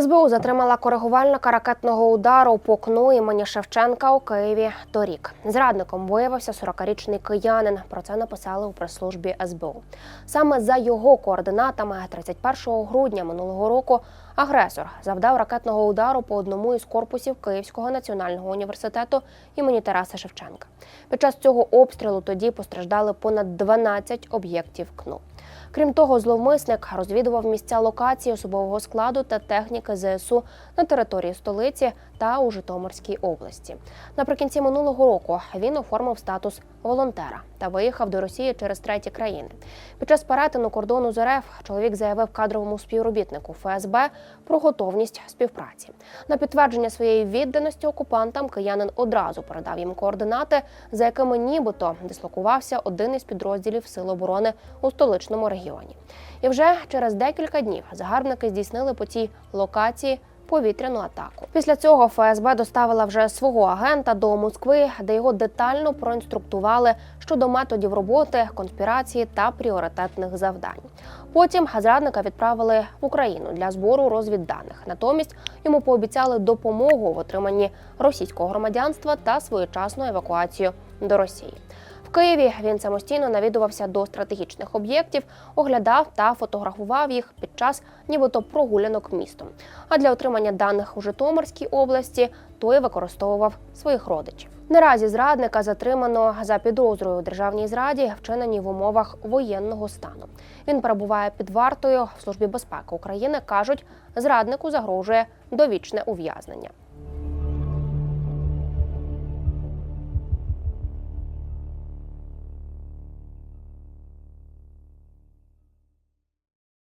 СБУ затримала коригувальника ракетного удару по КНУ імені Шевченка у Києві торік. Зрадником виявився 40-річний киянин. Про це написали у прес-службі СБУ. Саме за його координатами 31 грудня минулого року агресор завдав ракетного удару по одному із корпусів Київського національного університету імені Тараса Шевченка. Під час цього обстрілу тоді постраждали понад 12 об'єктів КНУ. Крім того, зловмисник розвідував місця локації особового складу та техніки ЗСУ на території столиці та у Житомирській області. Наприкінці минулого року він оформив статус волонтера та виїхав до Росії через треті країни. Під час перетину кордону з РФ чоловік заявив кадровому співробітнику ФСБ про готовність співпраці. На підтвердження своєї відданості окупантам киянин одразу передав їм координати, за якими нібито дислокувався один із підрозділів Сил оборони у столичному регіоні. І вже через декілька днів загарбники здійснили по цій локації повітряну атаку. Після цього ФСБ доставила вже свого агента до Москви, де його детально проінструктували щодо методів роботи, конспірації та пріоритетних завдань. Потім зрадника відправили в Україну для збору розвідданих. Натомість йому пообіцяли допомогу в отриманні російського громадянства та своєчасну евакуацію до Росії. Києві він самостійно навідувався до стратегічних об'єктів, оглядав та фотографував їх під час нібито прогулянок містом. А для отримання даних у Житомирській області той використовував своїх родичів. Наразі зрадника затримано за підозрою у державній зраді, вчиненій в умовах воєнного стану. Він перебуває під вартою в службі безпеки України. кажуть, зраднику загрожує довічне ув'язнення.